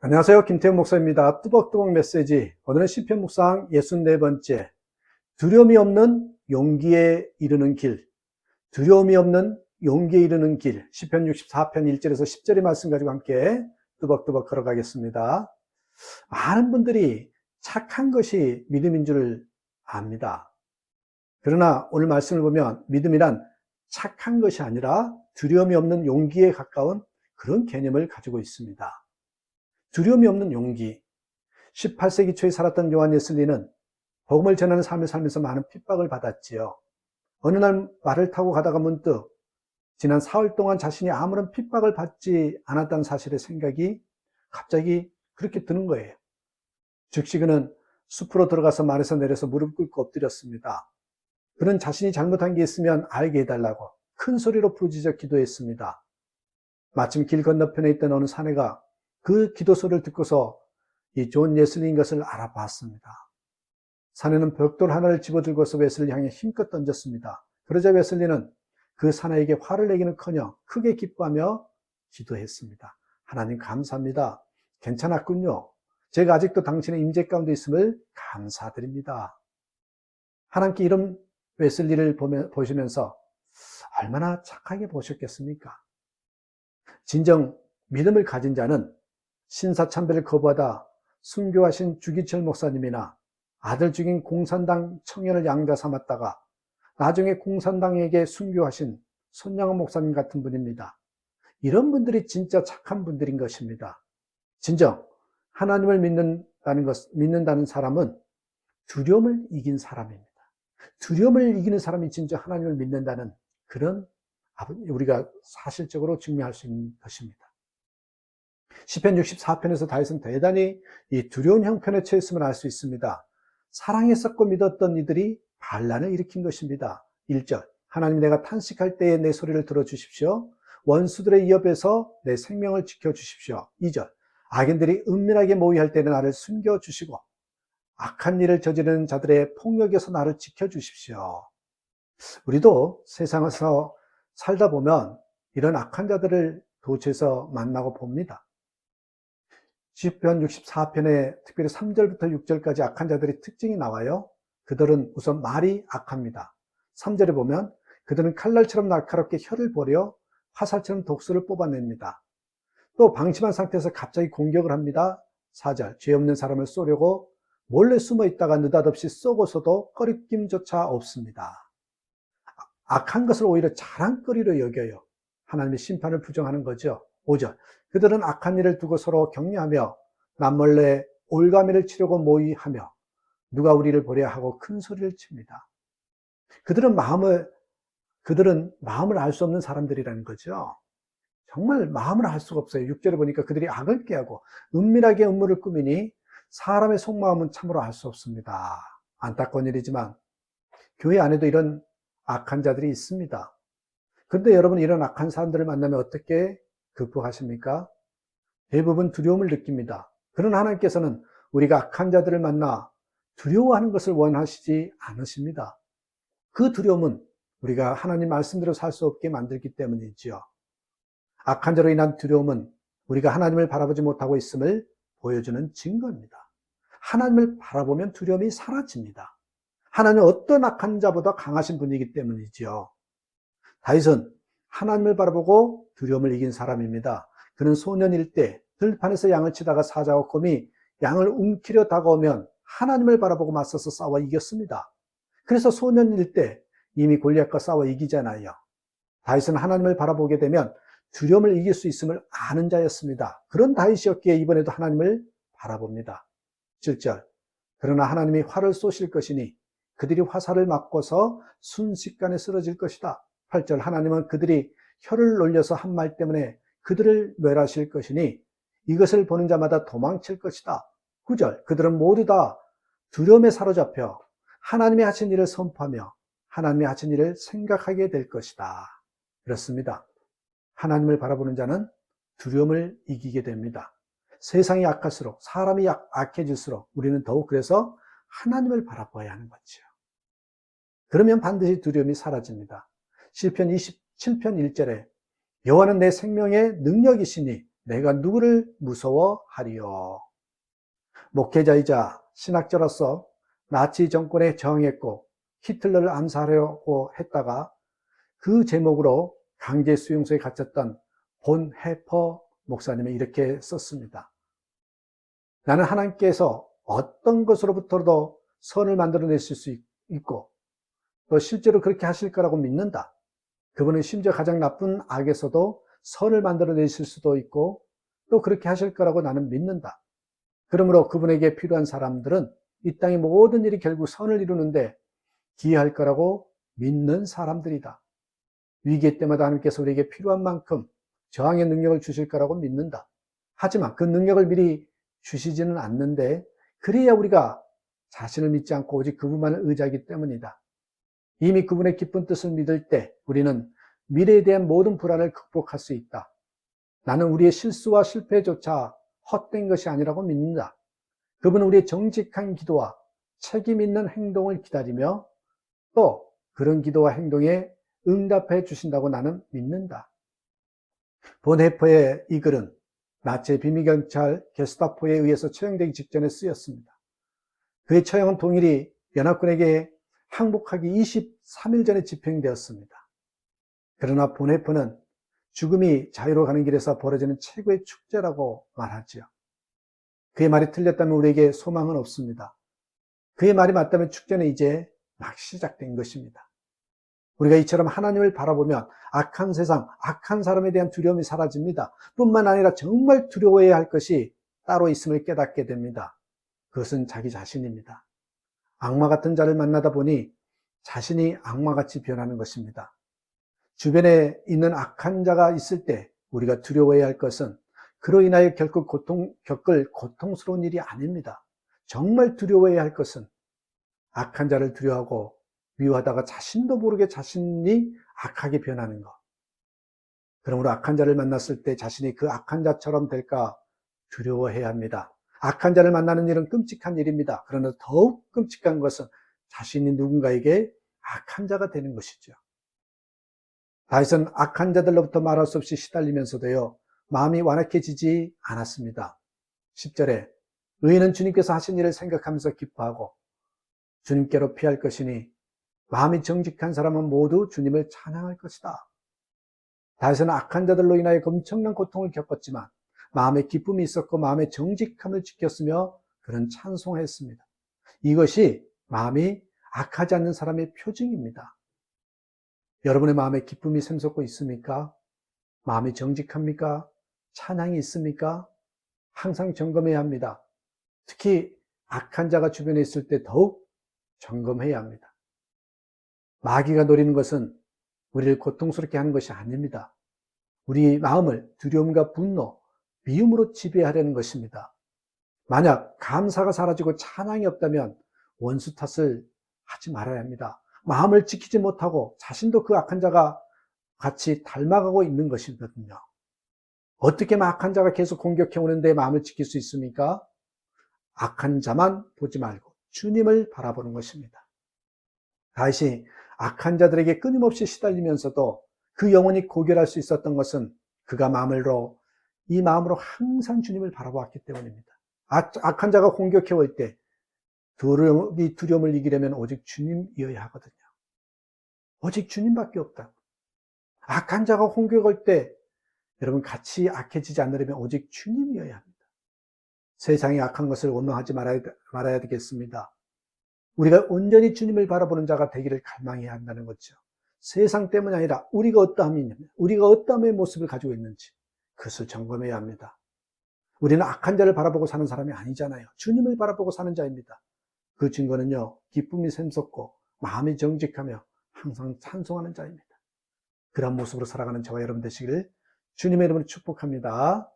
안녕하세요. 김태훈 목사입니다. 뚜벅뚜벅 메시지. 오늘은 시편 묵상 64번째. 두려움이 없는 용기에 이르는 길. 두려움이 없는 용기에 이르는 길. 시편 64편 1절에서 10절의 말씀 가지고 함께 뚜벅뚜벅 걸어가겠습니다. 많은 분들이 착한 것이 믿음인 줄 압니다. 그러나 오늘 말씀을 보면 믿음이란 착한 것이 아니라 두려움이 없는 용기에 가까운 그런 개념을 가지고 있습니다. 두려움이 없는 용기. 18세기 초에 살았던 요한 예슬리는 복음을 전하는 삶을 살면서 많은 핍박을 받았지요. 어느 날 말을 타고 가다가 문득 지난 사흘 동안 자신이 아무런 핍박을 받지 않았다는 사실의 생각이 갑자기 그렇게 드는 거예요. 즉시 그는 숲으로 들어가서 말에서 내려서 무릎 꿇고 엎드렸습니다. 그는 자신이 잘못한 게 있으면 알게 해달라고 큰 소리로 부르짖어 기도했습니다. 마침 길 건너편에 있던 어느 사내가 그 기도 소리를 듣고서 이 존 예슬리인 것을 알아봤습니다. 사내는 벽돌 하나를 집어들고서 웨슬리 향해 힘껏 던졌습니다. 그러자 웨슬리는 그 사내에게 화를 내기는커녕 크게 기뻐하며 기도했습니다. 하나님 감사합니다. 괜찮았군요. 제가 아직도 당신의 임재 가운데 있음을 감사드립니다. 하나님께 이런 웨슬리를 보시면서 얼마나 착하게 보셨겠습니까? 진정 믿음을 가진 자는 신사참배를 거부하다 순교하신 주기철 목사님이나 아들 죽인 공산당 청년을 양자 삼았다가 나중에 공산당에게 순교하신 손양원 목사님 같은 분입니다. 이런 분들이 진짜 착한 분들인 것입니다. 진정 하나님을 믿는다는 것, 믿는다는 사람은 두려움을 이긴 사람입니다. 두려움을 이기는 사람이 진짜 하나님을 믿는다는 그런 우리가 사실적으로 증명할 수 있는 것입니다. 시편 64편에서 다윗은 대단히 이 두려운 형편에 처했음을 알 수 있습니다. 사랑했었고 믿었던 이들이 반란을 일으킨 것입니다. 1절 하나님 내가 탄식할 때에 내 소리를 들어주십시오. 원수들의 위협에서 내 생명을 지켜주십시오. 2절 악인들이 은밀하게 모의할 때는 나를 숨겨주시고 악한 일을 저지르는 자들의 폭력에서 나를 지켜주십시오. 우리도 세상에서 살다 보면 이런 악한 자들을 도처에서 만나고 봅니다. 시편 64편에 특별히 3절부터 6절까지 악한 자들의 특징이 나와요. 그들은 우선 말이 악합니다. 3절에 보면 그들은 칼날처럼 날카롭게 혀를 버려 화살처럼 독수를 뽑아냅니다. 또 방심한 상태에서 갑자기 공격을 합니다. 4절 죄 없는 사람을 쏘려고 몰래 숨어 있다가 느닷없이 쏘고서도 꺼리낌조차 없습니다. 악한 것을 오히려 자랑거리로 여겨요. 하나님의 심판을 부정하는 거죠. 5절 그들은 악한 일을 두고 서로 격려하며 남몰래 올가미를 치려고 모의하며 누가 우리를 보려 하고 큰 소리를 칩니다. 그들은 마음을 그들은 마음을 알 수 없는 사람들이라는 거죠. 정말 마음을 알 수가 없어요. 6절에 보니까 그들이 악을 깨하고 은밀하게 음모를 꾸미니 사람의 속마음은 참으로 알 수 없습니다. 안타까운 일이지만 교회 안에도 이런 악한 자들이 있습니다. 그런데 여러분 이런 악한 사람들을 만나면 어떻게 극복하십니까? 대부분 두려움을 느낍니다. 그러나 하나님께서는 우리가 악한 자들을 만나 두려워하는 것을 원하시지 않으십니다. 그 두려움은 우리가 하나님 말씀대로 살 수 없게 만들기 때문이지요. 악한 자로 인한 두려움은 우리가 하나님을 바라보지 못하고 있음을 보여주는 증거입니다. 하나님을 바라보면 두려움이 사라집니다. 하나님은 어떤 악한 자보다 강하신 분이기 때문이지요. 다윗은 하나님을 바라보고 두려움을 이긴 사람입니다. 그는 소년일 때 들판에서 양을 치다가 사자와 곰이 양을 움키려 다가오면 하나님을 바라보고 맞서서 싸워 이겼습니다. 그래서 소년일 때 이미 골리앗과 싸워 이기잖아요. 다윗은 하나님을 바라보게 되면 두려움을 이길 수 있음을 아는 자였습니다. 그런 다윗이었기에 이번에도 하나님을 바라봅니다. 7절 그러나 하나님이 활을 쏘실 것이니 그들이 화살을 맞고서 순식간에 쓰러질 것이다. 8절 하나님은 그들이 혀를 놀려서 한 말 때문에 그들을 멸하실 것이니 이것을 보는 자마다 도망칠 것이다. 9절 그들은 모두 다 두려움에 사로잡혀 하나님이 하신 일을 선포하며 하나님이 하신 일을 생각하게 될 것이다. 그렇습니다. 하나님을 바라보는 자는 두려움을 이기게 됩니다. 세상이 악할수록 사람이 악해질수록 우리는 더욱 그래서 하나님을 바라봐야 하는 거죠. 그러면 반드시 두려움이 사라집니다. 시편 27편 1절에 여호와는 내 생명의 능력이시니 내가 누구를 무서워하리요. 목회자이자 신학자로서 나치 정권에 저항했고 히틀러를 암살하려고 했다가 그 제목으로 강제 수용소에 갇혔던 본 해퍼 목사님은 이렇게 썼습니다. 나는 하나님께서 어떤 것으로부터도 선을 만들어내실 수 있고 또 실제로 그렇게 하실 거라고 믿는다. 그분은 심지어 가장 나쁜 악에서도 선을 만들어내실 수도 있고 또 그렇게 하실 거라고 나는 믿는다. 그러므로 그분에게 필요한 사람들은 이 땅의 모든 일이 결국 선을 이루는데 기여할 거라고 믿는 사람들이다. 위기 때마다 하나님께서 우리에게 필요한 만큼 저항의 능력을 주실 거라고 믿는다. 하지만 그 능력을 미리 주시지는 않는데 그래야 우리가 자신을 믿지 않고 오직 그분만을 의지하기 때문이다. 이미 그분의 기쁜 뜻을 믿을 때 우리는 미래에 대한 모든 불안을 극복할 수 있다. 나는 우리의 실수와 실패조차 헛된 것이 아니라고 믿는다. 그분은 우리의 정직한 기도와 책임 있는 행동을 기다리며 또 그런 기도와 행동에 응답해 주신다고 나는 믿는다. 본해퍼의 이 글은 나체 비밀경찰 게스타포에 의해서 처형되기 직전에 쓰였습니다. 그의 처형은 동일이 연합군에게 항복하기 23일 전에 집행되었습니다. 그러나 본해퍼는 죽음이 자유로 가는 길에서 벌어지는 최고의 축제라고 말하지요. 그의 말이 틀렸다면 우리에게 소망은 없습니다. 그의 말이 맞다면 축제는 이제 막 시작된 것입니다. 우리가 이처럼 하나님을 바라보면 악한 세상, 악한 사람에 대한 두려움이 사라집니다. 뿐만 아니라 정말 두려워해야 할 것이 따로 있음을 깨닫게 됩니다. 그것은 자기 자신입니다. 악마 같은 자를 만나다 보니 자신이 악마같이 변하는 것입니다. 주변에 있는 악한 자가 있을 때 우리가 두려워해야 할 것은 그로 인하여 결코 고통, 겪을 고통스러운 일이 아닙니다. 정말 두려워해야 할 것은 악한 자를 두려워하고 미워하다가 자신도 모르게 자신이 악하게 변하는 것. 그러므로 악한 자를 만났을 때 자신이 그 악한 자처럼 될까 두려워해야 합니다. 악한 자를 만나는 일은 끔찍한 일입니다. 그러나 더욱 끔찍한 것은 자신이 누군가에게 악한 자가 되는 것이죠. 다윗은 악한 자들로부터 말할 수 없이 시달리면서도요, 마음이 완악해지지 않았습니다. 10절에 의인은 주님께서 하신 일을 생각하면서 기뻐하고 주님께로 피할 것이니 마음이 정직한 사람은 모두 주님을 찬양할 것이다. 다윗은 악한 자들로 인하여 엄청난 고통을 겪었지만 마음에 기쁨이 있었고 마음의 정직함을 지켰으며 그런 찬송했습니다. 이것이 마음이 악하지 않는 사람의 표징입니다. 여러분의 마음에 기쁨이 샘솟고 있습니까? 마음이 정직합니까? 찬양이 있습니까? 항상 점검해야 합니다. 특히 악한 자가 주변에 있을 때 더욱 점검해야 합니다. 마귀가 노리는 것은 우리를 고통스럽게 하는 것이 아닙니다. 우리 마음을 두려움과 분노, 미움으로 지배하려는 것입니다. 만약 감사가 사라지고 찬양이 없다면 원수 탓을 하지 말아야 합니다. 마음을 지키지 못하고 자신도 그 악한 자가 같이 닮아가고 있는 것이거든요. 어떻게 악한 자가 계속 공격해 오는데 마음을 지킬 수 있습니까? 악한 자만 보지 말고 주님을 바라보는 것입니다. 다시 악한 자들에게 끊임없이 시달리면서도 그 영혼이 고결할 수 있었던 것은 그가 마음으로 이 마음으로 항상 주님을 바라보았기 때문입니다. 악, 한 자가 공격해 올 때 두려움이 두려움을 이기려면 오직 주님이어야 하거든요. 오직 주님밖에 없다. 악한 자가 공격할 때 여러분 같이 악해지지 않으려면 오직 주님이어야 합니다. 세상의 악한 것을 원망하지 말아야, 말아야 되겠습니다. 우리가 온전히 주님을 바라보는 자가 되기를 갈망해야 한다는 거죠. 세상 때문이 아니라 우리가 어떠함이 있냐면 우리가 어떠함의 모습을 가지고 있는지 그것을 점검해야 합니다. 우리는 악한 자를 바라보고 사는 사람이 아니잖아요. 주님을 바라보고 사는 자입니다. 그 증거는요, 기쁨이 샘솟고 마음이 정직하며 항상 찬송하는 자입니다. 그런 모습으로 살아가는 저와 여러분 되시기를 주님의 이름으로 축복합니다.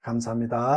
감사합니다.